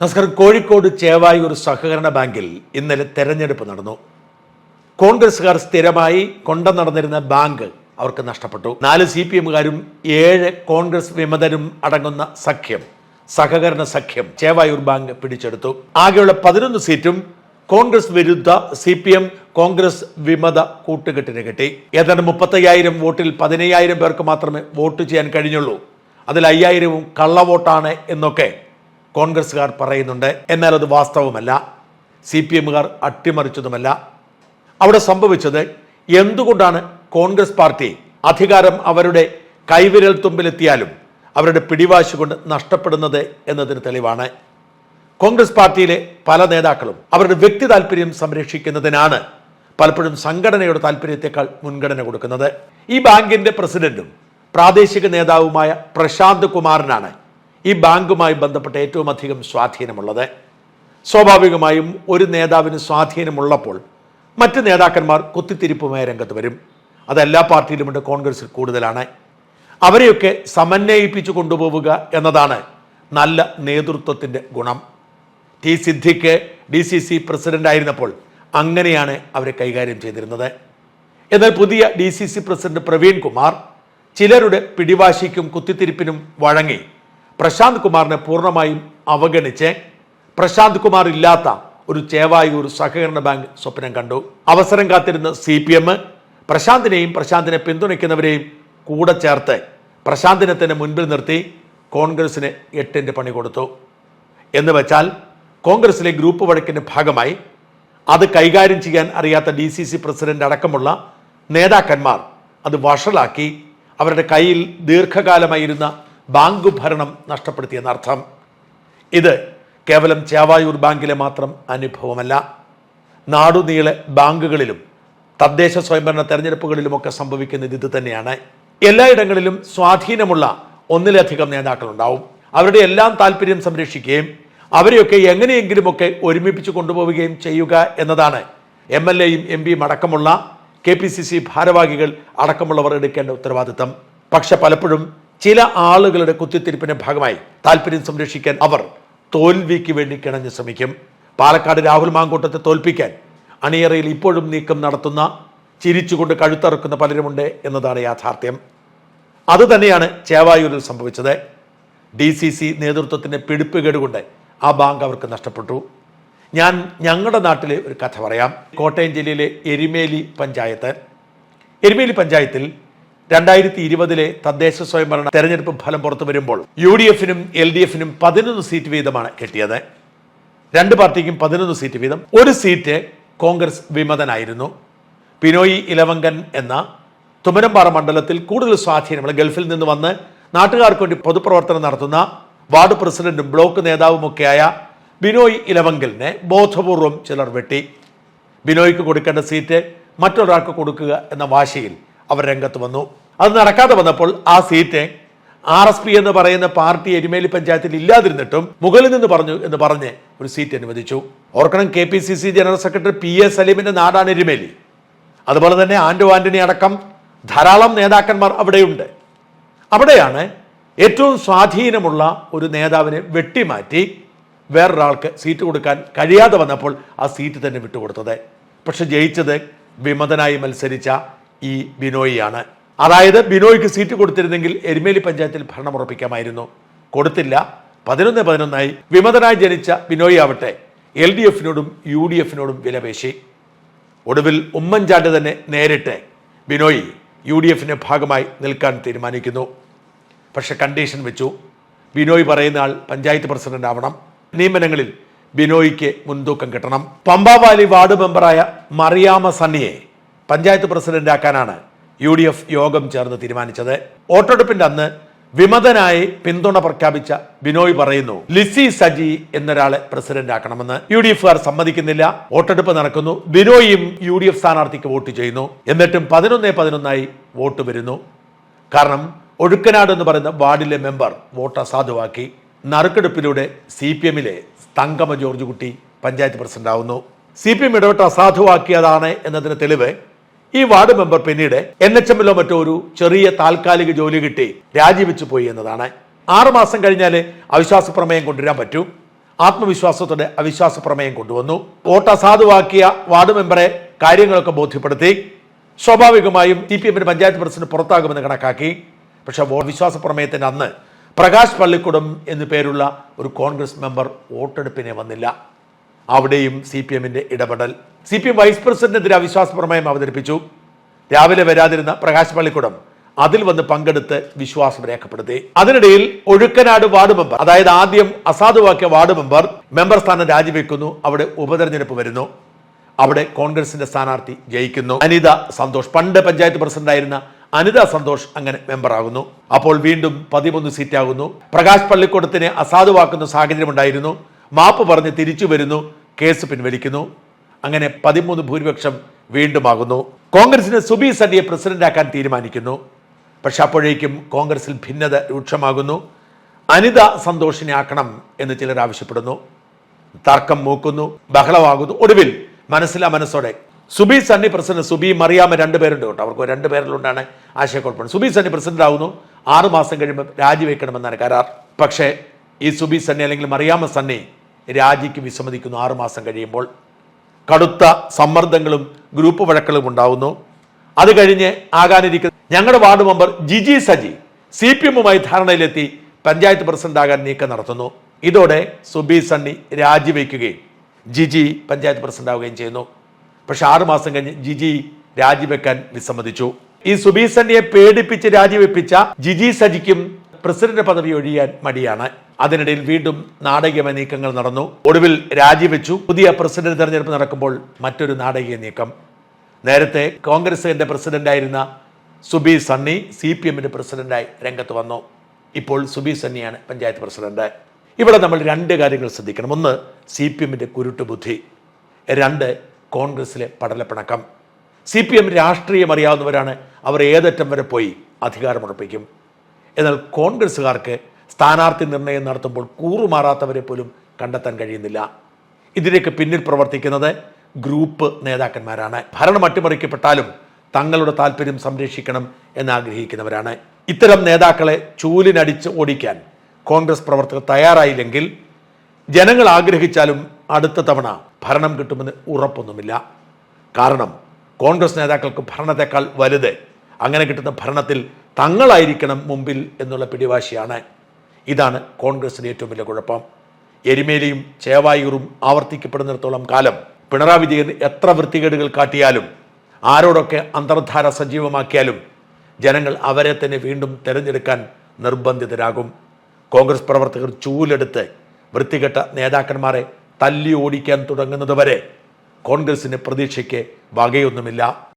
നമസ്കാരം കോഴിക്കോട് ചേവായൂർ സഹകരണ ബാങ്കിൽ ഇന്നലെ തെരഞ്ഞെടുപ്പ് നടന്നു. കോൺഗ്രസ്സുകാർ സ്ഥിരമായി കൊണ്ട നടന്നിരുന്ന ബാങ്ക് അവർക്ക് നഷ്ടപ്പെട്ടു. നാല് സി പി എമ്മുകാരും ഏഴ് കോൺഗ്രസ് വിമതരും അടങ്ങുന്ന സഖ്യം സഹകരണ സഖ്യം ചേവായൂർ ബാങ്ക് പിടിച്ചെടുത്തു. ആകെയുള്ള പതിനൊന്ന് സീറ്റും കോൺഗ്രസ് വിരുദ്ധ സി പി എം കോൺഗ്രസ് വിമത കൂട്ടുകെട്ടിന് കിട്ടി. ഏതാണ്ട് മുപ്പത്തയ്യായിരം വോട്ടിൽ പതിനയ്യായിരം പേർക്ക് മാത്രമേ വോട്ട് ചെയ്യാൻ കഴിഞ്ഞുള്ളൂ. അതിൽ അയ്യായിരവും കള്ളവോട്ടാണ് എന്നൊക്കെ കോൺഗ്രസ്സുകാർ പറയുന്നുണ്ട് എന്നാൽ അത് വാസ്തവമല്ല. C P എമ്മുകാർ അട്ടിമറിച്ചതുമല്ല. അവിടെ സംഭവിച്ചത് എന്തുകൊണ്ടാണ് കോൺഗ്രസ് പാർട്ടി അധികാരം അവരുടെ കൈവിരൽ തുമ്പിലെത്തിയാലും അവരുടെ പിടിവാശി കൊണ്ട് നഷ്ടപ്പെടുന്നത് എന്നതിന് തെളിവാണ്. കോൺഗ്രസ് പാർട്ടിയിലെ പല നേതാക്കളും അവരുടെ വ്യക്തി താല്പര്യം സംരക്ഷിക്കുന്നതിനാണ് പലപ്പോഴും സംഘടനയുടെ താല്പര്യത്തെക്കാൾ മുൻഗണന കൊടുക്കുന്നത്. ഈ ബാങ്കിന്റെ പ്രസിഡന്റും പ്രാദേശിക നേതാവുമായ പ്രശാന്ത് കുമാറിനാണ് ഈ ബാങ്കുമായി ബന്ധപ്പെട്ട് ഏറ്റവും അധികം സ്വാധീനമുള്ളത്. സ്വാഭാവികമായും ഒരു നേതാവിന് സ്വാധീനമുള്ളപ്പോൾ മറ്റ് നേതാക്കന്മാർ കുത്തിത്തിരിപ്പുമായ രംഗത്ത് വരും. അത് എല്ലാ പാർട്ടിയിലുമുണ്ട് കോൺഗ്രസിൽ കൂടുതലാണ്. അവരെയൊക്കെ സമന്വയിപ്പിച്ചു കൊണ്ടുപോവുക എന്നതാണ് നല്ല നേതൃത്വത്തിന്റെ ഗുണം. T Siddique D C C president ആയിരുന്നപ്പോൾ അങ്ങനെയാണ് അവരെ കൈകാര്യം ചെയ്തിരുന്നത്. എന്നാൽ പുതിയ D C C president Praveen Kumar ചിലരുടെ പിടിവാശിക്കും കുത്തിത്തിരിപ്പിനും വഴങ്ങി. പ്രശാന്ത് കുമാറിനെ പൂർണമായും അവഗണിച്ച് പ്രശാന്ത് കുമാർ ഇല്ലാത്ത ഒരു ചേവായൂർ സഹകരണ ബാങ്ക് സ്വപ്നം കണ്ടു. അവസരം കാത്തിരുന്ന സി പി എം പ്രശാന്തിനെയും പ്രശാന്തിനെ പിന്തുണയ്ക്കുന്നവരെയും കൂടെ ചേർത്ത് പ്രശാന്തിനെ തന്നെ മുൻപിൽ നിർത്തി കോൺഗ്രസിന് എട്ടിന്റെ പണി കൊടുത്തു. എന്ന് വെച്ചാൽ കോൺഗ്രസിലെ ഗ്രൂപ്പ് വഴക്കിന്റെ ഭാഗമായി അത് കൈകാര്യം ചെയ്യാൻ അറിയാത്ത ഡി സി സി പ്രസിഡന്റ് അടക്കമുള്ള നേതാക്കന്മാർ അത് വഷളാക്കി അവരുടെ കയ്യിൽ ദീർഘകാലമായിരുന്ന ബാങ്ക് ഭരണം നഷ്ടപ്പെടുത്തിയെന്നർത്ഥം ഇത് കേവലം ചേവായൂർ ബാങ്കിലെ മാത്രം അനുഭവമല്ല. നാടുനീളെ ബാങ്കുകളിലും തദ്ദേശ സ്വയംഭരണ തെരഞ്ഞെടുപ്പുകളിലുമൊക്കെ സംഭവിക്കുന്നത് ഇത് തന്നെയാണ്. എല്ലായിടങ്ങളിലും സ്വാധീനമുള്ള ഒന്നിലധികം നേതാക്കളുണ്ടാവും. അവരുടെ എല്ലാം താല്പര്യം സംരക്ഷിക്കുകയും അവരെയൊക്കെ എങ്ങനെയെങ്കിലുമൊക്കെ ഒരുമിപ്പിച്ച് കൊണ്ടുപോവുകയും ചെയ്യുക എന്നതാണ് എം എൽ എയും എം പിയും അടക്കമുള്ള കെ പി സി സി ഭാരവാഹികൾ അടക്കമുള്ളവർ എടുക്കേണ്ട ഉത്തരവാദിത്തം. പക്ഷെ പലപ്പോഴും ചില ആളുകളുടെ കുത്തിത്തിരിപ്പിന്റെ ഭാഗമായി താല്പര്യം സംരക്ഷിക്കാൻ അവർ തോൽവിക്ക് വേണ്ടി കിണഞ്ഞ് ശ്രമിക്കും. പാലക്കാട് രാഹുൽ മാങ്കൂട്ടത്തെ തോൽപ്പിക്കാൻ അണിയറയിൽ ഇപ്പോഴും നീക്കം നടത്തുന്ന ചിരിച്ചുകൊണ്ട് കഴുത്തറക്കുന്ന പലരുമുണ്ട് എന്നതാണ് യാഥാർത്ഥ്യം. അത് തന്നെയാണ് ചേവായൂരിൽ സംഭവിച്ചത്. ഡി സി സി നേതൃത്വത്തിന്റെ പിടിപ്പുകേടുകൊണ്ട് ആ ബാങ്ക് അവർക്ക് നഷ്ടപ്പെട്ടു. ഞാൻ ഞങ്ങളുടെ നാട്ടിലെ ഒരു കഥ പറയാം. കോട്ടയം ജില്ലയിലെ എരിമേലി പഞ്ചായത്ത്. എരിമേലി പഞ്ചായത്തിൽ രണ്ടായിരത്തി ഇരുപതിലെ തദ്ദേശ സ്വയംഭരണ തെരഞ്ഞെടുപ്പ് ഫലം പുറത്തു വരുമ്പോൾ യു ഡി എഫിനും എൽ ഡി എഫിനും പതിനൊന്ന് സീറ്റ് വീതമാണ് കിട്ടിയത്. രണ്ട് പാർട്ടിക്കും പതിനൊന്ന് സീറ്റ് വീതം. ഒരു സീറ്റ് കോൺഗ്രസ് വിമതനായിരുന്നു. പിനോയി ഇലവങ്കൻ എന്ന തുമരമ്പാറ മണ്ഡലത്തിൽ കൂടുതൽ സ്വാധീനമുള്ള ഗൾഫിൽ നിന്ന് വന്ന് നാട്ടുകാർക്ക് വേണ്ടി പൊതുപ്രവർത്തനം നടത്തുന്ന വാർഡ് പ്രസിഡന്റും ബ്ലോക്ക് നേതാവുമൊക്കെയായ ബിനോയ് ഇലവങ്കലിനെ ബോധപൂർവം ചിലർ വെട്ടി. ബിനോയ്ക്ക് കൊടുക്കേണ്ട സീറ്റ് മറ്റൊരാൾക്ക് കൊടുക്കുക എന്ന വാശിയിൽ അവർ രംഗത്ത് വന്നു. അത് നടക്കാതെ വന്നപ്പോൾ ആ സീറ്റ് ആർ എസ് പി എന്ന് പറയുന്ന പാർട്ടി എരുമേലി പഞ്ചായത്തിൽ ഇല്ലാതിരുന്നിട്ടും മുകളിൽ നിന്ന് പറഞ്ഞു എന്ന് പറഞ്ഞ് ഒരു സീറ്റ് അനുവദിച്ചു. ഓർക്കണം K P C C general secretary P A സലീമിന്റെ നാടാണ് എരുമേലി. അതുപോലെ തന്നെ ആന്റോ ആന്റണി അടക്കം ധാരാളം നേതാക്കന്മാർ അവിടെയുണ്ട്. അവിടെയാണ് ഏറ്റവും സ്വാധീനമുള്ള ഒരു നേതാവിനെ വെട്ടിമാറ്റി വേറൊരാൾക്ക് സീറ്റ് കൊടുക്കാൻ കഴിയാതെ വന്നപ്പോൾ ആ സീറ്റ് തന്നെ വിട്ടുകൊടുത്തത്. പക്ഷെ ജയിച്ചത് വിമതനായി മത്സരിച്ച ഈ ബിനോയിയാണ്. അതായത് ബിനോയ്ക്ക് സീറ്റ് കൊടുത്തിരുന്നെങ്കിൽ എരുമേലി പഞ്ചായത്തിൽ ഭരണം ഉറപ്പിക്കാമായിരുന്നു. കൊടുത്തില്ല. പതിനൊന്ന് പതിനൊന്നായി വിമതനായി ജനിച്ച ബിനോയി ആവട്ടെ. എൽ ഡി എഫിനോടും യു ഡി എഫിനോടും വിലപേശി. ഒടുവിൽ ഉമ്മൻചാണ്ടി തന്നെ നേരിട്ട് ബിനോയി യു ഡി എഫിന്റെ ഭാഗമായി നിൽക്കാൻ തീരുമാനിക്കുന്നു. പക്ഷെ കണ്ടീഷൻ വെച്ചു. ബിനോയ് പറയുന്ന ആൾ പഞ്ചായത്ത് പ്രസിഡന്റ് ആവണം. നിയമനങ്ങളിൽ ബിനോയ്ക്ക് മുൻതൂക്കം കിട്ടണം. പമ്പാവാലി വാർഡ് മെമ്പറായ മറിയാമ സണ്ണിയെ പഞ്ചായത്ത് പ്രസിഡന്റാക്കാനാണ് യു ഡി എഫ് യോഗം ചേർന്ന് തീരുമാനിച്ചത്. വോട്ടെടുപ്പിന്റെ അന്ന് വിമതനായി പിന്തുണ പ്രഖ്യാപിച്ച ബിനോയ് പറയുന്നു ലിസി സജി എന്നൊരാളെ പ്രസിഡന്റ് ആക്കണമെന്ന് യു ഡി എഫുകാർ സമ്മതിക്കുന്നില്ല. വോട്ടെടുപ്പ് നടക്കുന്നു. ബിനോയും യു ഡി എഫ് സ്ഥാനാർത്ഥിക്ക് വോട്ട് ചെയ്യുന്നു. എന്നിട്ടും പതിനൊന്നേ പതിനൊന്നായി വോട്ട് വരുന്നു. കാരണം ഒഴുക്കനാട് എന്ന് പറയുന്ന വാർഡിലെ മെമ്പർ വോട്ട് അസാധുവാക്കി. നറുക്കെടുപ്പിലൂടെ സി പി എമ്മിലെ തങ്കമ ജോർജ് കുട്ടി പഞ്ചായത്ത് പ്രസിഡന്റ് ആവുന്നു സി പി എം ഇടപെട്ട് അസാധുവാക്കിയതാണ് എന്നതിന് തെളിവ് ഈ വാർഡ് മെമ്പർ പിന്നീട് എൻ എച്ച് എമ്മിലോ മറ്റോ ഒരു ചെറിയ താൽക്കാലിക ജോലി കിട്ടി രാജിവെച്ചു പോയി എന്നതാണ്. ആറ് മാസം കഴിഞ്ഞാൽ അവിശ്വാസ പ്രമേയം കൊണ്ടുവരാൻ പറ്റൂ. ആത്മവിശ്വാസത്തോടെ അവിശ്വാസ പ്രമേയം കൊണ്ടുവന്നു. വോട്ട് അസാധുവാക്കിയ വാർഡ് മെമ്പറെ കാര്യങ്ങളൊക്കെ ബോധ്യപ്പെടുത്തി. സ്വാഭാവികമായും സി പി എമ്മിന്റെ പഞ്ചായത്ത് പ്രസിഡന്റ് പുറത്താകുമെന്ന് കണക്കാക്കി. പക്ഷെ വിശ്വാസ പ്രമേയത്തിന്റെ അന്ന് പ്രകാശ് പള്ളിക്കുടം എന്നു പേരുള്ള ഒരു കോൺഗ്രസ് മെമ്പർ വോട്ടെടുപ്പിനെ വന്നില്ല. അവിടെയും സി പി എമ്മിന്റെ ഇടപെടൽ സി പി എം വൈസ് പ്രസിഡന്റിനെതിരെ അവിശ്വാസ പ്രമേയം അവതരിപ്പിച്ചു. രാവിലെ വരാതിരുന്ന പ്രകാശ് പള്ളിക്കുടം അതിൽ വന്ന് പങ്കെടുത്ത് വിശ്വാസം രേഖപ്പെടുത്തി. അതിനിടയിൽ ഒഴുക്കനാട് വാർഡ് മെമ്പർ അതായത് ആദ്യം അസാധുവാക്കിയ വാർഡ് മെമ്പർ മെമ്പർ സ്ഥാനം രാജിവെക്കുന്നു. അവിടെ ഉപതെരഞ്ഞെടുപ്പ് വരുന്നു. അവിടെ കോൺഗ്രസിന്റെ സ്ഥാനാർത്ഥി ജയിക്കുന്നു. അനിത സന്തോഷ് പണ്ട് പഞ്ചായത്ത് പ്രസിഡന്റായിരുന്ന അനിത സന്തോഷ് അങ്ങനെ മെമ്പറാകുന്നു. അപ്പോൾ വീണ്ടും പതിമൂന്ന് സീറ്റാകുന്നു. പ്രകാശ് പള്ളിക്കൂടത്തിനെ അസാധുവാക്കുന്ന സാഹചര്യമുണ്ടായിരുന്നു. മാപ്പ് പറഞ്ഞ് തിരിച്ചു വരുന്നു കേസ് പിൻവലിക്കുന്നു. അങ്ങനെ പതിമൂന്ന് ഭൂരിപക്ഷം വീണ്ടുമാകുന്നു. കോൺഗ്രസിന് സുബി സണ്ണിയെ പ്രസിഡന്റാക്കാൻ തീരുമാനിക്കുന്നു. പക്ഷെ അപ്പോഴേക്കും കോൺഗ്രസിൽ ഭിന്നത രൂക്ഷമാകുന്നു. അനിത സന്തോഷിനെ ആക്കണം എന്ന് ചിലർ ആവശ്യപ്പെടുന്നു. തർക്കം മൂക്കുന്നു ബഹളമാകുന്നു. ഒടുവിൽ മനസ്സിലാ മനസ്സോടെ സുബി സണ്ണി പ്രസിഡന്റ് സുബി മറിയാമ രണ്ടുപേരുണ്ട് കേട്ടോ. അവർക്ക് രണ്ട് പേരിലുണ്ടാണ് ആശയക്കുഴപ്പം. സുബി സണ്ണി പ്രസിഡന്റ് ആകുന്നു ആറുമാസം കഴിയുമ്പോൾ രാജിവെക്കണമെന്നാണ് കരാർ. പക്ഷേ ഈ സുബി സണ്ണി അല്ലെങ്കിൽ മറിയാമ സണ്ണി രാജിക്ക് വിസമ്മതിക്കുന്നു. ആറുമാസം കഴിയുമ്പോൾ കടുത്ത സമ്മർദ്ദങ്ങളും ഗ്രൂപ്പ് വഴക്കുകളും ഉണ്ടാവുന്നു. അത് കഴിഞ്ഞ് ആകാനിരിക്കുന്ന ഞങ്ങളുടെ ward member Jiji Saji C P എമ്മുമായി ധാരണയിലെത്തി പഞ്ചായത്ത് പ്രസിഡന്റ് ആകാൻ നീക്കം നടത്തുന്നു. ഇതോടെ സുബി സണ്ണി രാജിവെക്കുകയും ജിജി പഞ്ചായത്ത് പ്രസിഡന്റ് ആവുകയും ചെയ്യുന്നു. പക്ഷെ ആറുമാസം കഴിഞ്ഞ് ജിജി രാജിവെക്കാൻ വിസമ്മതിച്ചു. ഈ സുബി സണ്ണിയെ പേടിപ്പിച്ച് രാജിവെപ്പിച്ച ജിജി സജിക്കും പ്രസിഡന്റ് പദവി ഒഴിയാൻ മടിയാണ്. അതിനിടയിൽ വീണ്ടും നാടകീയ നീക്കങ്ങൾ നടന്നു. ഒടുവിൽ രാജിവെച്ചു. പുതിയ പ്രസിഡന്റ് തെരഞ്ഞെടുപ്പ് നടക്കുമ്പോൾ മറ്റൊരു നാടകീയ നീക്കം. നേരത്തെ കോൺഗ്രസിന്റെ പ്രസിഡന്റായിരുന്ന സുബി സണ്ണി സി പി എമ്മിന്റെ പ്രസിഡന്റായി രംഗത്ത് വന്നു. ഇപ്പോൾ സുബി സണ്ണിയാണ് പഞ്ചായത്ത് പ്രസിഡന്റ്. ഇവിടെ നമ്മൾ രണ്ട് കാര്യങ്ങൾ ശ്രദ്ധിക്കണം. ഒന്ന് സി പി എമ്മിന്റെ കുരുട്ടുബുദ്ധി. രണ്ട് കോൺഗ്രസിലെ പടലപ്പിണക്കം. സി പി എം രാഷ്ട്രീയം അറിയാവുന്നവരാണ്. അവർ ഏതറ്റം വരെ പോയി അധികാരമുറപ്പിക്കും. എന്നാൽ കോൺഗ്രസ്സുകാർക്ക് സ്ഥാനാർത്ഥി നിർണയം നടത്തുമ്പോൾ കൂറുമാറാത്തവരെ പോലും കണ്ടെത്താൻ കഴിയുന്നില്ല. ഇതിലേക്ക് പിന്നിൽ പ്രവർത്തിക്കുന്നത് ഗ്രൂപ്പ് നേതാക്കന്മാരാണ്. ഭരണം അട്ടിമറിക്കപ്പെട്ടാലും തങ്ങളുടെ താല്പര്യം സംരക്ഷിക്കണം എന്നാഗ്രഹിക്കുന്നവരാണ്. ഇത്തരം നേതാക്കളെ ചൂലിനടിച്ച് ഓടിക്കാൻ കോൺഗ്രസ് പ്രവർത്തകർ തയ്യാറായില്ലെങ്കിൽ ജനങ്ങൾ ആഗ്രഹിച്ചാലും അടുത്ത തവണ ഭരണം കിട്ടുമെന്ന് ഉറപ്പൊന്നുമില്ല. കാരണം കോൺഗ്രസ് നേതാക്കൾക്ക് ഭരണത്തെക്കാൾ വലുത്. അങ്ങനെ കിട്ടുന്ന ഭരണത്തിൽ തങ്ങളായിരിക്കണം മുമ്പിൽ എന്നുള്ള പിടിവാശിയാണ്. ഇതാണ് കോൺഗ്രസിന് ഏറ്റവും വലിയ കുഴപ്പം. എരുമേലിയും ചേവായൂറും ആവർത്തിക്കപ്പെടുന്നിടത്തോളം കാലം പിണറായി വിജയൻ എത്ര വൃത്തികേടുകൾ കാട്ടിയാലും ആരോടൊക്കെ അന്തർധാര സജീവമാക്കിയാലും ജനങ്ങൾ അവരെ തന്നെ വീണ്ടും തെരഞ്ഞെടുക്കാൻ നിർബന്ധിതരാകും. കോൺഗ്രസ് പ്രവർത്തകർ ചൂലെടുത്ത് വൃത്തികെട്ട നേതാക്കന്മാരെ തല്ലി ഓടിക്കാൻ തുടങ്ങുന്നതുവരെ കോൺഗ്രസിന് പ്രതീക്ഷയ്ക്ക് വകയൊന്നുമില്ല.